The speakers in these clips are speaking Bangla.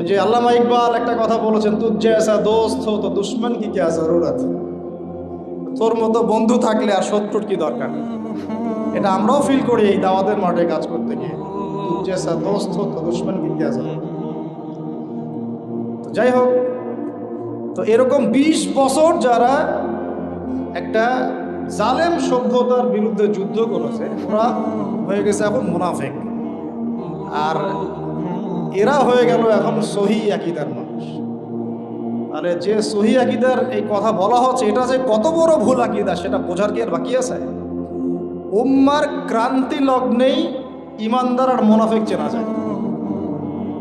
ওই যে আল্লামা ইকবাল একটা কথা বলেছেন যে আসা দোস্ত তো দুশ্মন কি কে জরুরত? তোর মতো বন্ধু থাকলে আর শত্রুর কি দরকার? এটা আমরাও ফিল করি এই দাওয়াতের মাঠে কাজ করতে গিয়ে। যে আসা দোস্ত তো দুশ্মন কি কে তো যাই হোক, তো এরকম বিশ বছর যারা একটা জালেম সভ্যতার বিরুদ্ধে যুদ্ধ করেছে, ওরা হয়ে গেছে এখন মুনাফেক। আর এরা হয়ে গেল এখন সহি আকিদার মানুষ। তাহলে যে সহি আকিদার এই কথা বলা হচ্ছে, এটা যে কত বড় ভুল আকিদা, সেটা বোঝার কি আর বাকি আছে? উম্মার ক্রান্তি লগ্নেই ইমানদার আর মোনাফেক চেনা যায়।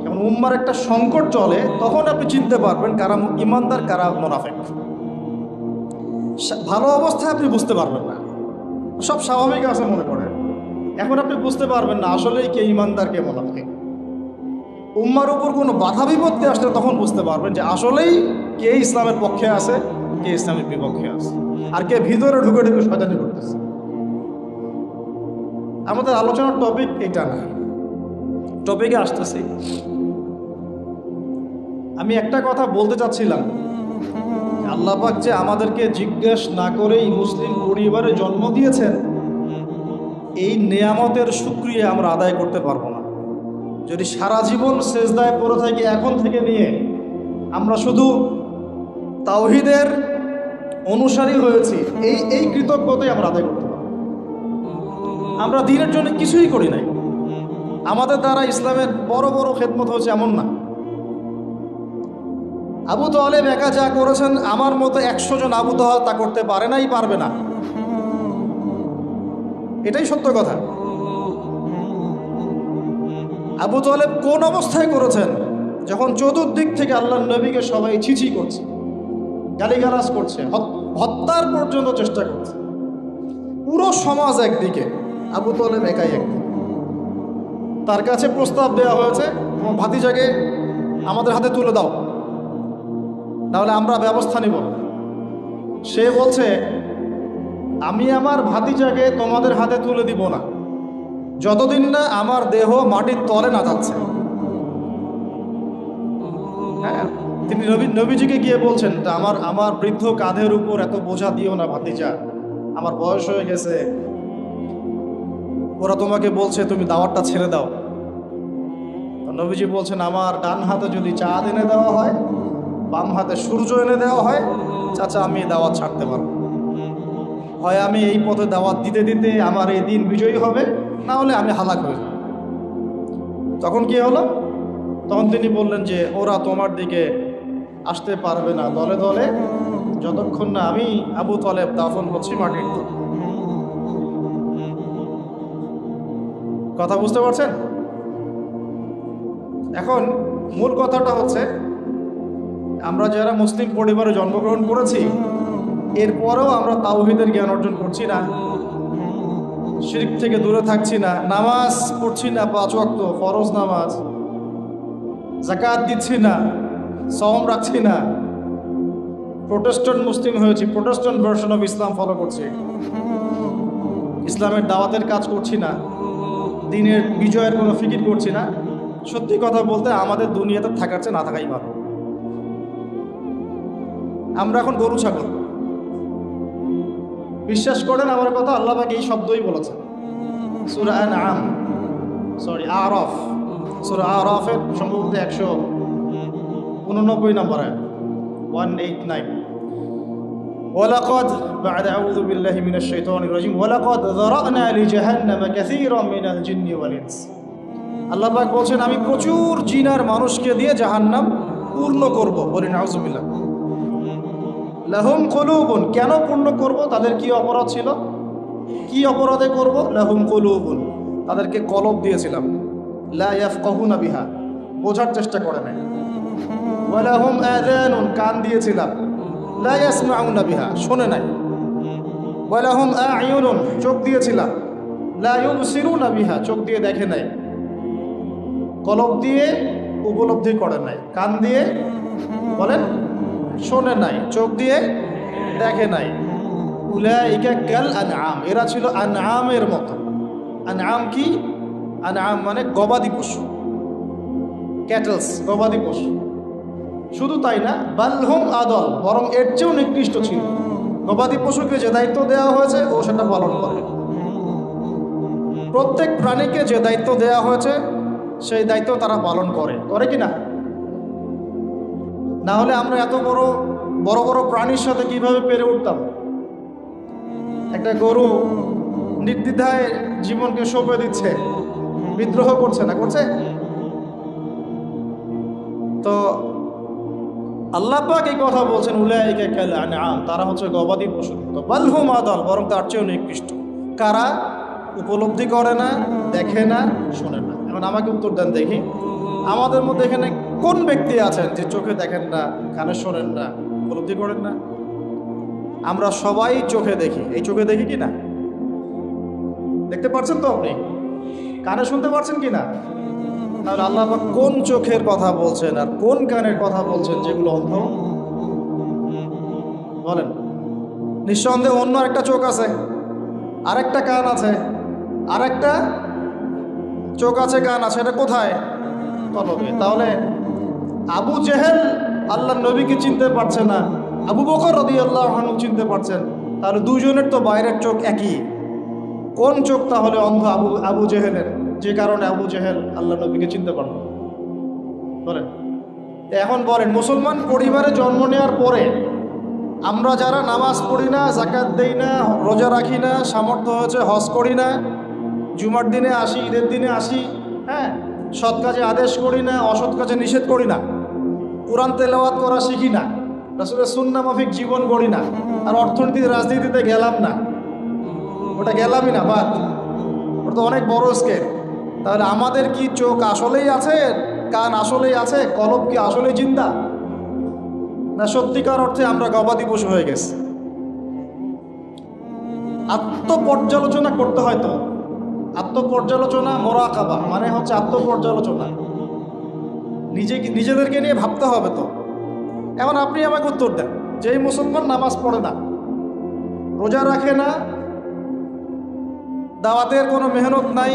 যখন উম্মার একটা সংকট চলে, তখন আপনি চিনতে পারবেন কারা ইমানদার, কারা মোনাফেক। ভালো অবস্থায় আপনি বুঝতে পারবেন না। সব স্বাভাবিক আছে মনে করেন। এখন আপনি বুঝতে পারবেন না আসলেই কে ইমানদার, কে মোনাফেক। উম্মার উপর কোনো বাধা বিপত্তি আসলে তখন বুঝতে পারবেন যে আসলেই কে ইসলামের পক্ষে আছে, কে ইসলামের বিপক্ষে আছে। আর কে ভিতরে ঢুকে ঢুকে শয়তানি করতেছে। আমাদের আলোচনার টপিক এটা না। টপিকে আসতেছি। আমি একটা কথা বলতে চাচ্ছিলাম। আল্লাহ পাক যে আমাদেরকে জিজ্ঞেস না করেই মুসলিম পরিবারে জন্ম দিয়েছেন, এই নেয়ামতের সুক্রিয়া আমরা আদায় করতে পারব না। যদি সারা জীবন সেজদায় পড়ে থাকি এখন থেকে নিয়ে, আমরা শুধু তাওহিদের অনুসারী হয়েছি। এই এই কৃতজ্ঞতাই আমরা আদায় করতে পারব আমরা দিনের জন্য কিছুই করি নাই। আমাদের দ্বারা ইসলামের বড় বড় খেদমত হয়েছে এমন না। আবু তালেব একা যা করেছেন, আমার মতো একশো জন আবু তাহা তা করতে পারে নাই, পারবে না। এটাই সত্য কথা। আবু তালেব কোন অবস্থায় করেছেন? যখন চতুর্দিক থেকে আল্লাহ নবীকে সবাই ছিছি করছে, গালিগালাজ করছে, হত- হত্যার পর্যন্ত চেষ্টা করছে। পুরো সমাজ একদিকে, আবু তালেব একাই একদিকে। তার কাছে প্রস্তাব দেওয়া হয়েছে, তোমার ভাতিজাকে আমাদের হাতে তুলে দাও তাহলে আমরা ব্যবস্থা নিব সে বলছে, আমি আমার ভাতিজাকে তোমাদের হাতে তুলে দিব না। যতদিন না আমার দেহ মাটির তলে না যাচ্ছে। হ্যাঁ? তিনি নবী, নবীজিকে গিয়ে বলছেন আমার আমার বৃদ্ধ কাঁধের উপর এত বোঝা দিও না ভাতিজা। আমার বয়স হয়ে গেছে। ওরা তোমাকে বলছে, তুমি দাওয়াতটা ছেড়ে দাও। নবীজি বলছেন, আমার ডান হাতে যদি চাঁদ এনে দেওয়া হয়, বাম হাতে সূর্য এনে দেওয়া হয়, চাচা আমি দাওয়াত ছাড়তে পারব। হয় আমি এই পথে দাওয়াত দিতে দিতে আমার এই দিন বিজয়ী হবে, না হলে আমি হালাক হয়ে তখন কি হলো? তখন তিনি বললেন যে, ওরা তোমার দিকে আসতে পারবে না, দলে দলে। যতক্ষণ না আমি আবু তলেব দাফন হচ্ছি মাটির। কথা বুঝতে পারছেন? এখন মূল কথাটা হচ্ছে, আমরা যারা মুসলিম পরিবারে জন্মগ্রহণ করেছি এরপরেও আমরা তাওহিদের জ্ঞান অর্জন করছি না। শিরিক থেকে দূরে থাকছি না। নামাজ পড়ছি না পাঁচ ওয়াক্ত, ফরজ নামাজ। জাকাত দিচ্ছি না সম রাখছি না। প্রোটেস্ট্যান্ট মুসলিম হয়েছি, প্রোটেস্ট্যান্ট ভার্সন অফ ইসলাম ফলো করছি। ইসলামের দাওয়াতের কাজ করছি না। দিনের বিজয়ের কোনো ফিকির করছি না। সত্যি কথা বলতে আমাদের দুনিয়াতে থাকার চেয়ে না থাকাই ভালো। আমরা এখন গরু ছাগল। বিশ্বাস করেন আমার কথা আল্লাহ পাক এই শব্দই বলেছে সুরা আম সরি আরফ সুরা আরফের সম্ভবত একশো উননব্বই নম্বর ওয়ান এইট নাইন ولقد بعد أعوذ بالله من الشيطان الرجيم ولقد ذرأنا لجهنم كثيرا من الجن والإنس আল্লাহ পাক বলছেন আমি প্রচুর জিনার মানুষকে দিয়ে জাহান্নাম পূর্ণ করব বলি নাউজুবিল্লাহ লাহুম কলুবুন। কেন পূর্ণ করব? তাদের কি অপরাধ ছিল? কি অপরাধে করব? লাহুম কলুবুন। তাদেরকে কলব দিয়েছিলাম। লা ইয়াফকাহুনা বিহা। বোঝার চেষ্টা করে নাই। ওয়ালাহুম আযানুন। কান দিয়েছিলাম। লা ইয়াসমাউনা বিহা। শোনে নাই। ওয়ালাহুম আ'য়ুনুন চোখ দিয়েছিলাম। লা ইউবসিরুনা বিহা। চোখ দিয়ে দেখে নাই। কলব দিয়ে উপলব্ধি করে নাই। কান দিয়ে বলেন শোনে নাই, চোখ দিয়ে দেখে নাই। উলাইকা এরা ছিল আনআমের মতো। আনআম কি? আনআম মানে গবাদি পশু। ক্যাটলস, গবাদি পশু। শুধু তাই না, বালহুম আদল, বরং এর চেয়েও নিকৃষ্ট ছিল। গবাদি পশুকে যে দায়িত্ব দেওয়া হয়েছে, ও সেটা পালন করে। প্রত্যেক প্রাণীকে যে দায়িত্ব দেওয়া হয়েছে, সেই দায়িত্ব তারা পালন করে। করে কি না? না হলে আমরা এত বড় বড় বড় প্রাণীর সাথে কীভাবে পেরে উঠতাম? একটা গরু নির্দ্বিধায় জীবনকে সঁপে দিচ্ছে, বিদ্রোহ করছে না, করছে? তো আল্লাহ এই কথা বলছেন, উলাইকা তারা হচ্ছে গবাদি পশু। তো বালহুম আদল, বরং তার চেয়েও নিকৃষ্ট। কারা? উপলব্ধি করে না, দেখে না, শোনে না। এখন আমাকে উত্তর দেন দেখি। আমাদের মধ্যে এখানে কোন ব্যক্তি আছেন যে চোখে দেখেন না, কানে শোনেন না, উপলব্ধি করেন না? আমরা সবাই চোখে দেখি। এই চোখে দেখি কি না দেখতে পাচ্ছেন তো আপনি? কানে শুনতে পাচ্ছেন কি না তাহলে আল্লাহ কোন চোখের কথা বলছেন আর কোন কানের কথা বলছেন যেগুলো অন্ধ? বলেন। নিঃসন্দেহে অন্য একটা চোখ আছে, আরেকটা কান আছে, আরেকটা চোখ আছে, কান আছে, এটা কোথায়? কলবে তাহলে আবু জেহেল আল্লাহ নবীকে চিনতে পারছে না। আবু বকর রদি আল্লাহ চিনতে পারছেন। তাহলে দুজনের তো বাইরের চোখ একই। কোন চোখ তাহলে অন্ধ আবু আবু জেহেলের? যে কারণে আবু জেহেল আল্লাহ নবীকে চিনতে পারল? বলেন। এখন বলেন, মুসলমান পরিবারে জন্ম নেওয়ার পরে আমরা যারা নামাজ পড়ি না জাকাত দেই না, রোজা রাখি না, সামর্থ্য হয়েছে হজ করি না, জুমার দিনে আসি, ঈদের দিনে আসি হ্যাঁ সৎ কাজে আদেশ করি না, অসৎ কাজে নিষেধ করি না। কোরআন তেলাওয়াত করা শিখি না, রাসুলের সুন্না মাফিক জীবন গড়ি না, আর অর্থনীতি, রাজনীতিতে গেলাম না। ওটা গেলামই না, বাদ। ওটা তো অনেক বড় স্কেল তাহলে আমাদের কি চোখ আসলেই আছে, কান আসলেই আছে, কলব কি আসলেই জিন্দা? না সত্যিকার অর্থে আমরা গবাদি পশু হয়ে গেছি। আত্মপর্যালোচনা করতে হয় তো। আত্মপর্যালোচনা, মোরাকাবা মানে হচ্ছে আত্মপর্যালোচনা। নিজে নিজেদেরকে নিয়ে ভাবতে হবে তো। এখন আপনি আমাকে উত্তর দেন, যেই মুসলমান নামাজ পড়ে না, রোজা রাখে না, দাওয়াতের কোনো মেহনত নাই,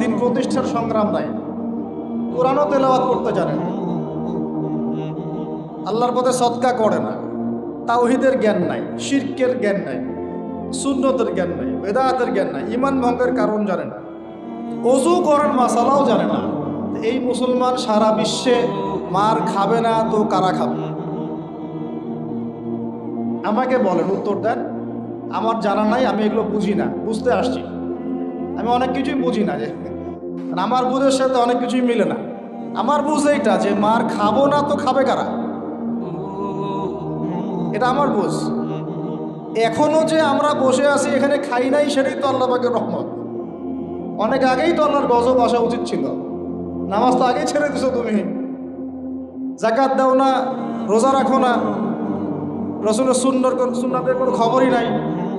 দিন প্রতিষ্ঠার সংগ্রাম নাই, কোরআনও তেলাওয়াত করতে জানে না, আল্লাহর পথে সৎকা করে না, তাওহিদের জ্ঞান নাই, শির্কের জ্ঞান নাই। শূন্যতের জ্ঞান নাই বেদায়াতের জ্ঞান নাই, ইমান ভঙ্গের কারণ জানে না, অজু করার মাসালাও জানে না। এই মুসলমান সারা বিশ্বে মার খাবে না, তো কারা খাবে? আমাকে বলেন, উত্তর দেন। আমার জানা নাই, আমি এগুলো বুঝি না, বুঝতে আসছি। আমি অনেক কিছুই বুঝি না যে আর আমার বুঝের সাথে অনেক কিছুই মিলে না। আমার বুঝ এইটা যে, মার খাব না, তো খাবে কারা? এটা আমার বুঝ। এখনও যে আমরা বসে আছি, এখানে খাই নাই সেটাই তো আল্লাহ পাকের রহমত। অনেক আগেই তো আল্লাহর গজব আসা উচিত ছিল। নামাজ তো আগেই ছেড়ে দিছো তুমি। জাকাত দাও না, রোজা রাখো না। রসুলের সুন্দর সুন্নাতের কোনো খবরই নাই।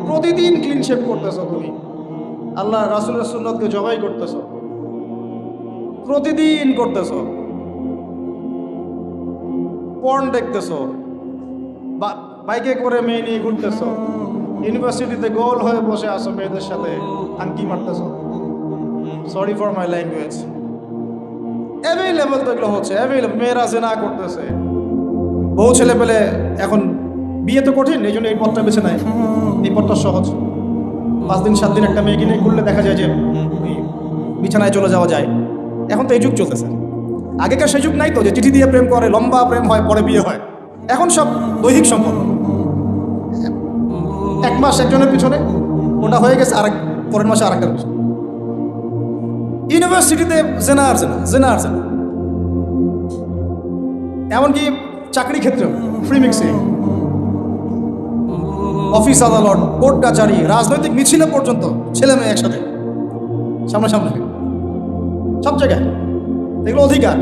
প্রতিদিন ক্লিন শেপ করতেছো তুমি। আল্লাহ রাসুলের সুন্নতকে জবাই করতেছ। প্রতিদিন করতেছ। পর্ন দেখতেছ। বা- বাইকে করে মেয়ে নিয়ে ঘুরতেছ। ইউনিভার্সিটিতে গোল হয়ে বসে আসো মেয়েদের সাথে। আঙ্কি মারতেছ? Sorry for my language available তো এগুলো হচ্ছে। অ্যাভেলেবল মেয়েরা জেনা করতেছে। বউ ছেলে পেলে এখন বিয়ে তো কঠিন, এই জন্য এই পথটা বেছে নেয়। এই পথটা সহজ। পাঁচ দিন, সাত দিন একটা মেয়েকে নিয়ে ঘুরলে দেখা যায় যে বিছানায় চলে যাওয়া যায়। এখন তো এই যুগ চলতেছে। আগেকার সেই যুগ নাই তো, যে চিঠি দিয়ে প্রেম করে, লম্বা প্রেম হয়, পরে বিয়ে হয়। এখন সব দৈহিক সম্পর্ক এক মাস একজনের পিছনে ওটা হয়ে গেছে, আরেক পরের মাসে আরেকটার পিছনে। ইউনিভার্সিটিতে জেনা আর জেনা জেনা আর জেনা। এমনকি চাকরি ক্ষেত্রেও ফ্রি মিক্সিং অফিস আদালত কোর্ট কাচারি রাজনৈতিক মিছিলে পর্যন্ত ছেলে মেয়ে একসাথে, সামনাসামনি। সব জায়গায়। এগুলো অধিকার।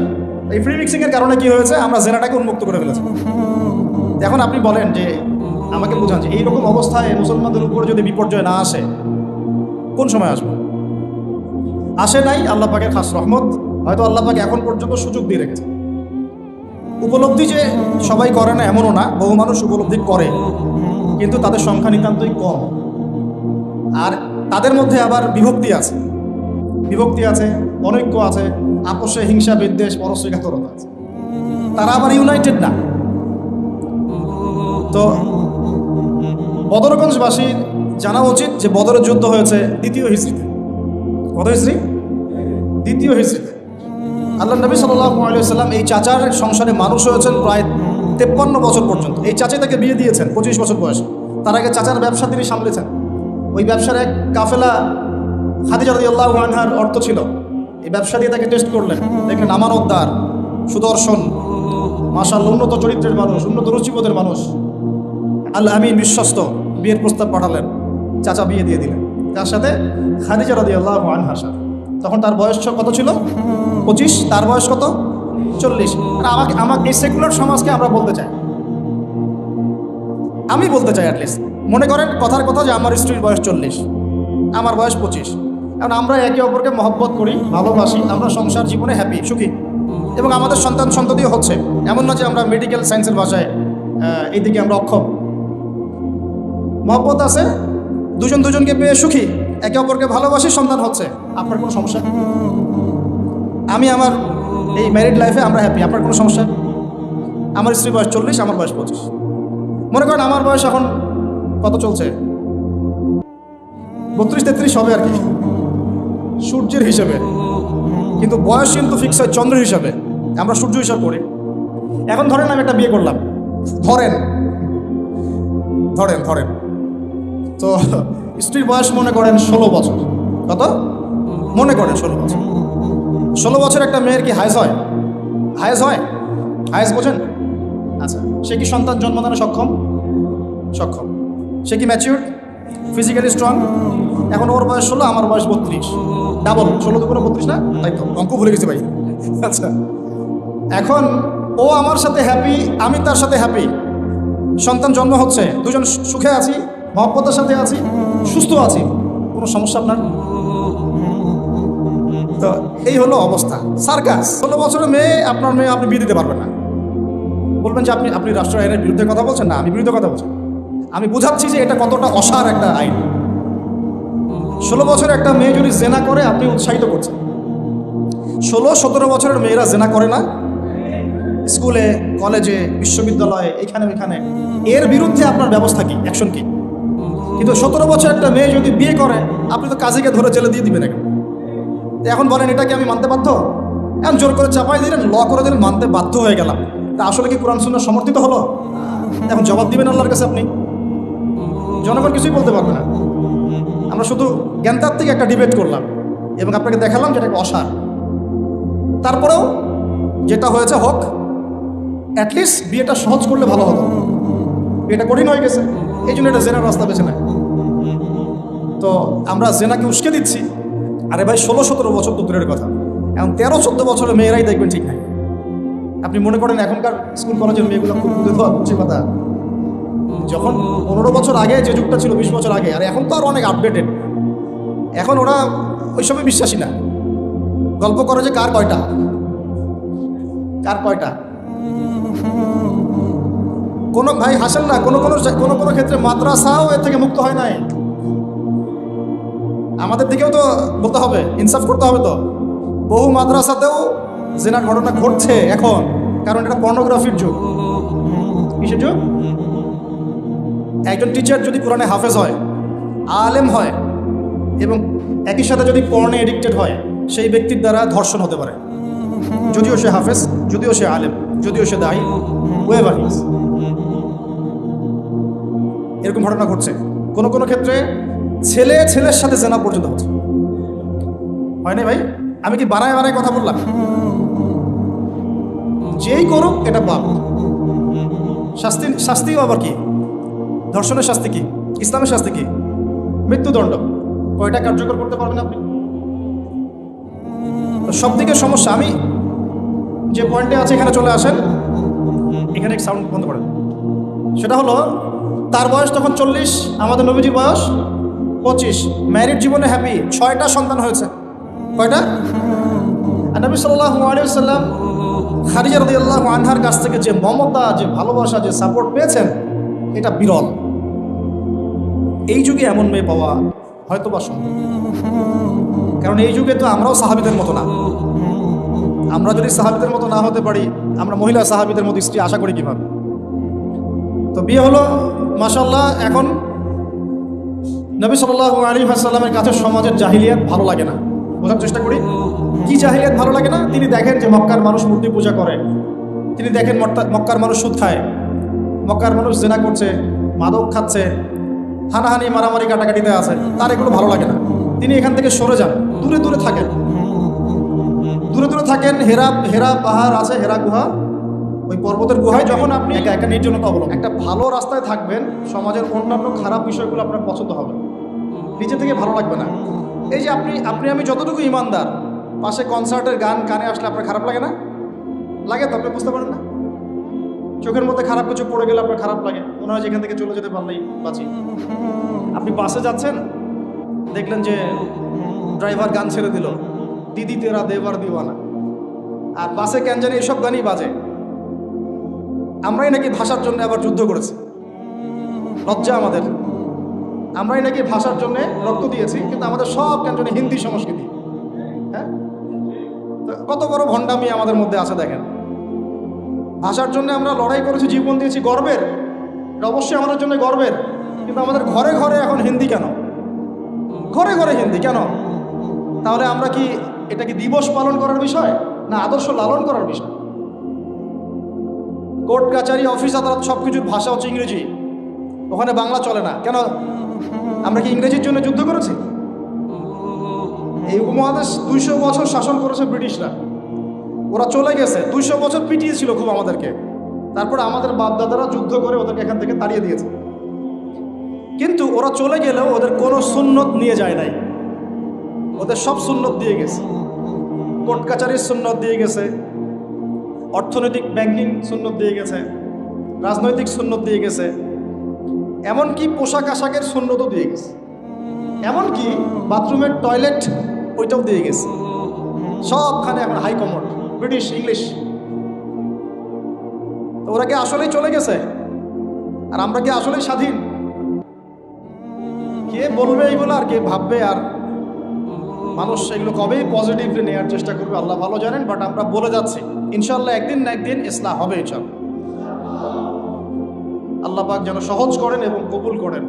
এই ফ্রি মিক্সিংয়ের কারণে কি হয়েছে? আমরা জেনাটাকে উন্মুক্ত করে ফেলেছি। এখন আপনি বলেন যে আমাকে বোঝান যে এইরকম অবস্থায় মুসলমানদের উপরে যদি বিপর্যয় না আসে, কোন সময় আসবে? আসে নাই আল্লাহ পাকের খাস রহমত, হয়তো আল্লাহ পাক এখন পর্যন্ত সুযোগ দিয়ে রেখেছে। উপলব্ধি যে সবাই করে না এমনও না, বহু মানুষ উপলব্ধি করে, কিন্তু তাদের সংখ্যা নিতান্তই কম। আর তাদের মধ্যে আবার বিভক্তি আছে। বিভক্তি আছে, অনৈক্য আছে, আপোষে, হিংসা, বিদ্বেষ পরশ্রীঘাতরতা আছে। তারা আবার ইউনাইটেড না। তো বদরগঞ্জবাসীর জানা উচিত যে বদরের যুদ্ধ হয়েছে দ্বিতীয় হিস্ট্রিতে কত হিস্ট্রি দ্বিতীয় হিস্ট্রিতে আল্লাহ নবী সাল্লাম এই চাচার সংসারে মানুষ হয়েছেন প্রায় তেপ্পান্ন বছর পর্যন্ত। এই চাচা তাকে বিয়ে দিয়েছেন পঁচিশ বছর বয়স। তার আগে চাচার ব্যবসা তিনি সামলেছেন। ওই ব্যবসার এক কাফেলা খাদিজা আল্লাহ আনহার অর্থ ছিল, এই ব্যবসা দিয়ে তাকে টেস্ট করলেন। দেখলেন আমানতদার, সুদর্শন মাসাল উন্নত চরিত্রের মানুষ, উন্নত রুচিবোধের মানুষ। আল্লাহ আমি বিশ্বস্ত। বিয়ের প্রস্তাব পাঠালেন। চাচা বিয়ে দিয়ে দিলেন। তার সাথে খাদিজা রাদি আল্লাহ আনহার সাথে। তখন তার বয়স কত ছিল? পঁচিশ। তার বয়স কত? চল্লিশ। আর আমাকে আমাকে এই সেকুলার সমাজকে আমরা বলতে চাই। আমি বলতে চাই অ্যাটলিস্ট মনে করেন কথার কথা যে আমার স্ত্রীর বয়স চল্লিশ। আমার বয়স পঁচিশ। কারণ আমরা একে অপরকে মহব্বত করি, ভালোবাসি, আমরা সংসার জীবনে হ্যাপি সুখী। এবং আমাদের সন্তান সন্ততিও হচ্ছে। এমন না যে আমরা মেডিকেল সায়েন্সের ভাষায় এইদিকে আমরা অক্ষম। মহব্বত আছে? দুজন দুজনকে পেয়ে সুখী? একে অপরকে ভালোবাসি, সন্তান হচ্ছে। আপনার কোনো সমস্যা? আমি আমার এই ম্যারিড লাইফে আমরা হ্যাপি আপনার কোনো সমস্যা? আমার স্ত্রী বয়স চল্লিশ, আমার বয়স পঁচিশ। মনে করেন আমার বয়স এখন কত চলছে? বত্রিশ, তেত্রিশ হবে আর কি। সূর্যের হিসেবে। কিন্তু বয়স কিন্তু ফিক্স হয় চন্দ্র হিসাবে। আমরা সূর্য হিসাব করি। এখন ধরেন আমি একটা বিয়ে করলাম। ধরেন। ধরেন ধরেন। তো স্ত্রীর বয়স মনে করেন ষোলো বছর। কত? মনে করেন ষোলো বছর। ষোলো বছর একটা মেয়ের কি হায়েস হয়? হায়েস হয়? হায়েস বোঝেন? আচ্ছা সে কি সন্তান জন্মদানে সক্ষম? সক্ষম। সে কি ম্যাচিউর ফিজিক্যালি স্ট্রং এখন ওর বয়স ষোলো, আমার বয়স বত্রিশ। ডাবল ষোলো দুপুরে বত্রিশ না? তাই তো, অঙ্ক ভুলে গেছি ভাই। আচ্ছা এখন ও আমার সাথে হ্যাপি আমি তার সাথে হ্যাপি সন্তান জন্ম হচ্ছে, দুজন সুখে আছি মহব্বতের সাথে আছি, সুস্থ আছি, কোনো সমস্যা আপনার? তো এই হলো অবস্থা। সার্কাস, ষোলো বছরের মেয়ে, আপনার মেয়ে আপনি বিয়ে দিতে পারবেন না। বলবেন যে আপনি আপনি রাষ্ট্র আইনের বিরুদ্ধে কথা বলছেন? না, আমি বিরুদ্ধে কথা বলছি। আমি বুঝাচ্ছি যে এটা কতটা অসার একটা আইন। ষোলো বছরের একটা মেয়ে যদি জেনা করে, আপনি উৎসাহিত করছেন। ষোলো, সতেরো বছরের মেয়েরা জেনা করে না। স্কুলে, কলেজে, বিশ্ববিদ্যালয়ে, এখানে ওইখানে। এর বিরুদ্ধে আপনার ব্যবস্থা কি? অ্যাকশন কি? কিন্তু সতেরো বছর একটা মেয়ে যদি বিয়ে করে, আপনি তো কাজীকে ধরে জেলে দিয়ে দিবেন এখন এখন বলেন, এটাকে আমি মানতে বাধ্য? এখন জোর করে চাপাই দিলেন, ল করে দিলেন, মানতে বাধ্য হয়ে গেলাম। তা আসলে কি কোরআন শূন্য সমর্থিত হলো? এখন জবাব দিবেন আল্লাহর কাছে আপনি। জনগণ কিছুই বলতে পারবে না। আমরা শুধু জ্ঞানতাত্ত্বিক একটা ডিবেট করলাম এবং আপনাকে দেখালাম যেটা একটা অসার। তারপরেও যেটা হয়েছে হোক অ্যাটলিস্ট বিয়েটা সহজ করলে ভালো হতো। বিয়েটা কঠিন হয়ে গেছে, এই জন্য এটা জেনার রাস্তা বেছে নেয়। তো আমরা জেনাকে উস্কে দিচ্ছি। আরে ভাই, ষোলো সতেরো বছর তো দূরের কথা। এখন তেরো চোদ্দ বছরের মেয়েরাই দেখবেন ঠিক নাই। আপনি মনে করেন এখনকার স্কুল কলেজের মেয়েগুলো খুব বুঝছে কথা। যখন পনেরো বছর আগে যে যুগটা ছিল, বিশ বছর আগে, আর এখন তো আর অনেক আপডেটেড এখন ওরা ওই ওইসবে বিশ্বাসী না। গল্প করে যে কার কয়টা। কার কয়টা। কোনো ভাই হাসেন না, কোনো কোনো কোনো কোনো ক্ষেত্রে মাদ্রাসাও এর থেকে মুক্ত হয় নাই। আমাদের দিকেও তো বলতে হবে, ইনসাফ করতে হবে তো। বহু মাদ্রাসাতেও জেনার ঘটনা ঘটছে এখন, কারণ এটা পর্নোগ্রাফির যুগ। কিসের যুগ? একজন টিচার যদি কোরআনে হাফেজ হয়, আলেম হয়, এবং একই সাথে যদি পর্নে এডিক্টেড হয়, সেই ব্যক্তির দ্বারা ধর্ষণ হতে পারে। যদিও সে হাফেজ, যদিও সে আলেম, যদিও সে দায়ী ওয়েভার এরকম ঘটনা ঘটছে। কোনো কোনো ক্ষেত্রে ছেলে ছেলের সাথে জেনা পর্যন্ত হচ্ছে। হয় ভাই? আমি কি বাড়ায় বাড়ায় কথা বললাম? যেই করুক, এটা পাপ। শাস্তি, শাস্তিও আবার কি? ধর্ষণের শাস্তি কি? ইসলামের শাস্তি কি? মৃত্যুদণ্ড। কয়টা কার্যকর করতে পারবেন আপনি? সব থেকে সমস্যা, আমি যে পয়েন্টে আছে, এখানে চলে আসেন। এখানে সাউন্ড বন্ধ করেন। সেটা হলো, তার বয়স তখন চল্লিশ, আমাদের নবীজির বয়স। পঁচিশ। ম্যারিড জীবনে হ্যাপি ছয়টা সন্তান হয়েছে। কয়টা? নবী আলিয়াল্লাম খারিজা রদি আল্লাহ আনহার কাছ থেকে যে মমতা, যে ভালোবাসা, যে সাপোর্ট পেয়েছেন, এটা বিরল। এই যুগে এমন মেয়ে পাওয়া হয়তো বা সম্ভব। কারণ এই যুগে তো আমরাও সাহাবিদের মতো না। আমরা যদি সাহাবিদের মতো না হতে পারি, আমরা মহিলা সাহাবিদের মতো স্ত্রী আশা করি কীভাবে? তো বিয়ে হলো মাসাল্লাহ এখন নবী সাল্লাহ আলী হাসাল্লামের কাছে সমাজের জাহিলিয়াত ভালো লাগে না। বোঝার চেষ্টা করি? কি জাহিলিয়াত ভালো লাগে না? তিনি দেখেন যে মক্কার মানুষ মূর্তি পূজা করে। তিনি দেখেন মক্কার মানুষ সুদ খায়। মক্কার মানুষ জেনা করছে, মাদক খাচ্ছে, হানাহানি, মারামারি কাটাকাটিতে আছে। তার এগুলো ভালো লাগে না। তিনি এখান থেকে সরে যান। দূরে দূরে থাকেন। দূরে দূরে থাকেন, হেরা হেরা পাহাড় আছে, হেরা গুহা। ওই পর্বতের গুহায় যখন আপনি একা একা নির্জনতা অবলম্বন একটা ভালো রাস্তায় থাকবেন, সমাজের অন্যান্য খারাপ বিষয়গুলো আপনার পছন্দ হবে। নিজে থেকে ভালো লাগবে না। এই যে আপনি আপনি আমি যতটুকু ইমানদার, পাশে কনসার্টের গান কানে আসলে আপনার খারাপ লাগে না? লাগে তো, আপনি বুঝতে পারেন না? চোখের মধ্যে খারাপ কিছু পড়ে গেলে আপনার খারাপ লাগে। মনে হয় যেখান থেকে চলে যেতে পারলেই বাঁচি। আপনি বাসে যাচ্ছেন, দেখলেন যে ড্রাইভার গান ছেড়ে দিল। দিদি তেরা দেবার দিওয়ানা। আর বাসে কেন জানি এসব গানই বাজে। আমরাই নাকি ভাষার জন্য আবার যুদ্ধ করেছি। লজ্জা আমাদের। আমরাই নাকি ভাষার জন্য রক্ত দিয়েছি, কিন্তু আমাদের সব কেন জানি হিন্দি সংস্কৃতি। হ্যাঁ? কত বড় ভণ্ডামি আমাদের মধ্যে আছে দেখেন। ভাষার জন্য আমরা লড়াই করেছি, জীবন দিয়েছি গর্বের। এটা অবশ্যই আমাদের জন্য গর্বের। কিন্তু আমাদের ঘরে ঘরে এখন হিন্দি কেন? ঘরে ঘরে হিন্দি কেন? তাহলে আমরা কি এটা কি দিবস পালন করার বিষয় না আদর্শ লালন করার বিষয়? কোর্ট, কাচারি, অফিস, আদালত সব কিছুর ভাষা হচ্ছে ইংরেজি। ওখানে বাংলা চলে না। কেন? আমরা কি ইংরেজির জন্য যুদ্ধ করেছি? এই উপমহাদেশ দুইশো বছর শাসন করেছে ব্রিটিশরা। ওরা চলে গেছে। দুইশো বছর পিটিয়েছিল খুব আমাদেরকে। তারপরে আমাদের বাপদাদারা যুদ্ধ করে ওদেরকে এখান থেকে তাড়িয়ে দিয়েছে। কিন্তু ওরা চলে গেলেও ওদের কোনো সুন্নত নিয়ে যায় নাই। ওদের সব সুন্নত দিয়ে গেছে। কোর্ট, কাচারির সুন্নত দিয়ে গেছে। অর্থনৈতিক ব্যাংকিং সুন্নত দিয়ে গেছে, রাজনৈতিক সুন্নত দিয়ে গেছে, এমনকি পোশাক আশাকের সুন্নতও দিয়ে গেছে। এমনকি বাথরুমের টয়লেট ওইটাও দিয়ে গেছে। সবখানে এখন হাই ব্রিটিশ ইংলিশ তো ওরা কি আসলেই চলে গেছে? আর আমরা কি আসলেই স্বাধীন? কে বলবে এইগুলো আর কে ভাববে? আর মানুষ এগুলো কবেই পজিটিভলি নেওয়ার চেষ্টা করবে, আল্লাহ ভালো জানেন বাট আমরা বলে যাচ্ছি। ইনশাল্লাহ একদিন না একদিন ইসলাম হবে ইনশাল্লাহ আল্লাহ পাক যেন সহজ করেন এবং কবুল করেন।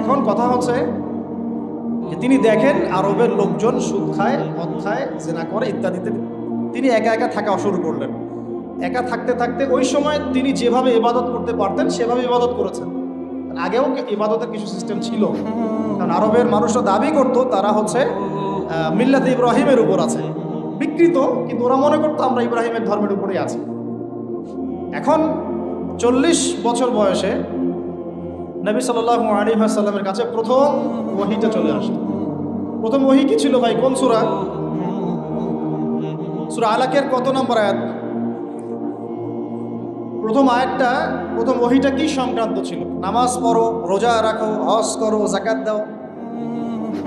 এখন কথা হচ্ছে তিনি দেখেন আরবের লোকজন সুদ খায়, মদ খায়, জেনা করে ইত্যাদিতে। তিনি একা একা থাকা শুরু করলেন। একা থাকতে থাকতে ওই সময় তিনি যেভাবে ইবাদত করতে পারতেন, সেভাবে ইবাদত করেছেন। আগেও ইবাদতের কিছু সিস্টেম ছিল। কারণ আরবের মানুষরা দাবি করতো, তারা হচ্ছে মিল্লাতে ইব্রাহিমের উপর আছে। বিকৃত, কিন্তু ওরা মনে করতো আমরা ইব্রাহিমের ধর্মের উপরেই আছি। এখন চল্লিশ বছর বয়সে নবী সাল্লাহ সাল্লামের কাছে প্রথম ওহিটা চলে আসলো। প্রথম ওহি কি ছিল ভাই? কোন সুরা? সুরা আলাকের কত নম্বর আয়াত? প্রথম আয়াতটা, প্রথম ওহিটা কি সংক্রান্ত ছিল? নামাজ পড়ো, রোজা রাখো, হজ করো জাকাত দাও,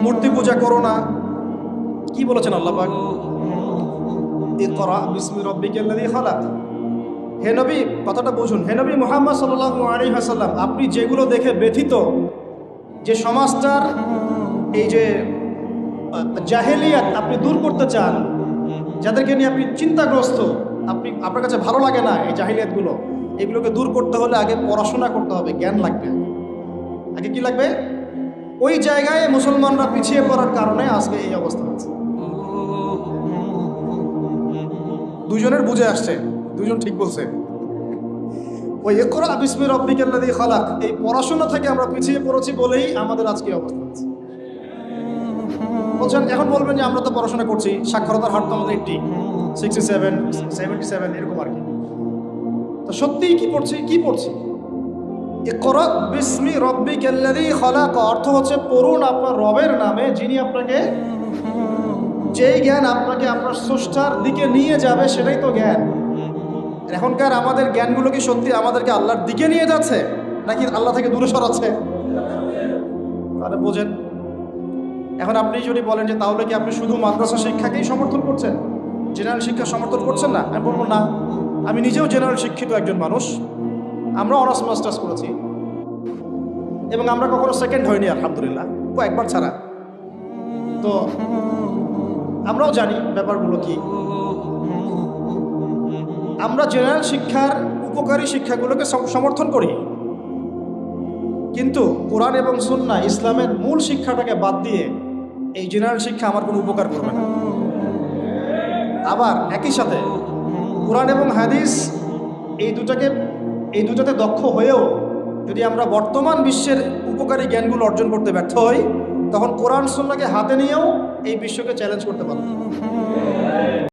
মূর্তি পূজা করো না। কি বলেছেন আল্লাহ কথাটা বুঝুন। মোহাম্মদ আপনি যেগুলো দেখে ব্যথিত, যে সমাজটার এই যে জাহেলিয়াত আপনি দূর করতে চান, যাদেরকে নিয়ে আপনি চিন্তাগ্রস্ত, আপনি, আপনার কাছে ভালো লাগে না এই জাহিলিয়াতগুলো, এগুলোকে দূর করতে হলে আগে পড়াশোনা করতে হবে, জ্ঞান লাগবে। আগে কি লাগবে? ওই জায়গায় মুসলমানরা পিছিয়ে পড়ার কারণে আজকে এই অবস্থা আছে দুজনের বুঝে আসছে, দুজন ঠিক বলছে। ওই একরা বিসমি রব্বিকাল্লাযী খালাক, এই পড়াশোনা থেকে আমরা পিছিয়ে পড়েছি বলেই আমাদের আজকে অবস্থা আছে বলছেন, এখন বলবেন যে আমরা তো পড়াশোনা করছি, সাক্ষরতার হার তো আমাদের eighty sixty seven seventy seven এরকম আর কি। তো সত্যিই কি পড়ছি কি পড়ছি? ইকরা বিসমি রব্বিকাল্লাযী খালাক, অর্থ হচ্ছে, পড়ুন আপনার রবের নামে যিনি আপনাকে যেই জ্ঞান আপনাকে আপনার স্রষ্টার দিকে নিয়ে যাবে, সেটাই তো জ্ঞান। এখনকার আমাদের জ্ঞানগুলো কি সত্যি আমাদেরকে আল্লাহর দিকে নিয়ে যাচ্ছে, নাকি আল্লাহ থেকে দূরে সরাচ্ছে? তাহলে বোঝেন। এখন আপনি যদি বলেন যে, তাহলে কি আপনি শুধু মাদ্রাসা শিক্ষাকেই সমর্থন করছেন? জেনারেল শিক্ষা সমর্থন করছেন না? আমি বলব না। আমি নিজেও জেনারেল শিক্ষিত একজন মানুষ। আমরা অনার্স মাস্টার্স করেছি। এবং আমরা কখনো সেকেন্ড হইনি, আলহামদুলিল্লাহ। কয়েকবার ছাড়া। তো আমরাও জানি ব্যাপারগুলো কি। আমরা জেনারেল শিক্ষার, উপকারী শিক্ষাগুলোকে সমর্থন করি। কিন্তু কোরআন এবং সুন্না ইসলামের মূল শিক্ষাটাকে বাদ দিয়ে এই জেনারেল শিক্ষা আমার কোনো উপকার করবে না। আবার একই সাথে কোরআন এবং হাদিস এই দুটাকে, এই দুটাতে দক্ষ হয়েও যদি আমরা বর্তমান বিশ্বের উপকারী জ্ঞানগুলো অর্জন করতে ব্যর্থ হই তখন কোরআন সুন্নাকে হাতে নিয়েও এই বিশ্বকে চ্যালেঞ্জ করতে পারব